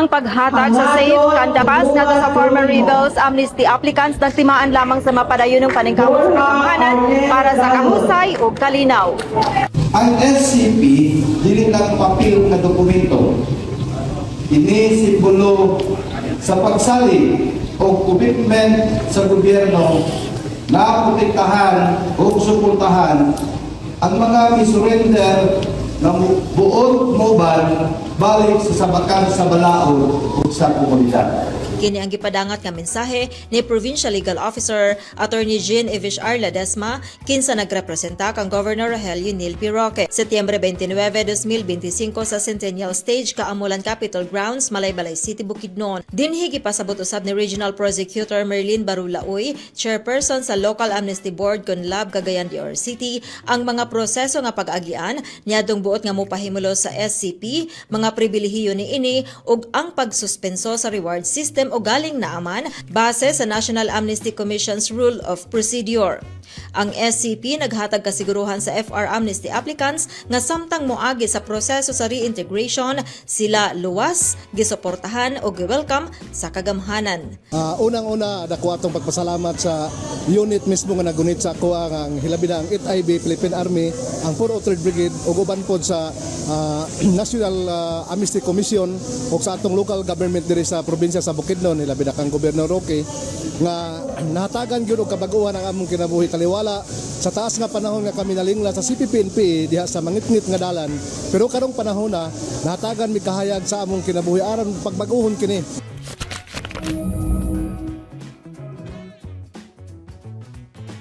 ang paghatag sa safe kandapas ngadto sa former rebels amnesty applicants nagtimaan lamang sa mapadayon ng paningkamot sa kamahanan para sa kahusay ug kalinaw. Ang SCP, dili lang papel na dokumento. Ini simbolo sa pagsali o commitment sa gobyerno na protektahan o suportahan ang mga misurrender na mu- buod moban balik sa sabakan sa balaod o sa komunidad. Kini ang gipadangat nga mensahe ni Provincial Legal Officer Attorney Jean Evish Arla Desma kinsa nagrepresenta kang Governor Rogelio Neil P. Roque. Setyembre 29, 2025 sa Centennial Stage Kaamulan Capitol Grounds, Malaybalay City, Bukidnon. Dinhi gipasabot usab ni Regional Prosecutor Merlin Barulaoy, Chairperson sa Local Amnesty Board Conlab Cagayan de Oro City, ang mga proseso nga pag-agian niadtong buot nga mopahimulo sa SCP, mga pribilehiyo ni ini ug ang pagsuspenso sa reward system o galing naaman base sa National Amnesty Commission's Rule of Procedure. Ang SCP naghatag kasiguruhan sa FR Amnesty applicants nga samtang moagi sa proseso sa reintegration sila luwas, gisuportahan o welcome sa kagamhanan. Ah, unang-una, dako atong pagpasalamat sa unit mismo nga nagunit sa ako ang hilabi ang 8IB Philippine Army, ang 403rd Brigade ug uban pod sa ah, National ah, Amnesty Commission ug sa atong local government diri sa probinsya sa Bukidnon, hilabi kang Gobernador Roque nga nahatagan gyud og kabaguhan ang among kinabuhi naniwala sa taas nga panahon nga kami nalingla sa CPPNP diha sa mangitngit nga dalan pero karong panahon na nahatagan mi kahayag sa among kinabuhi aron pagbaguhon kini.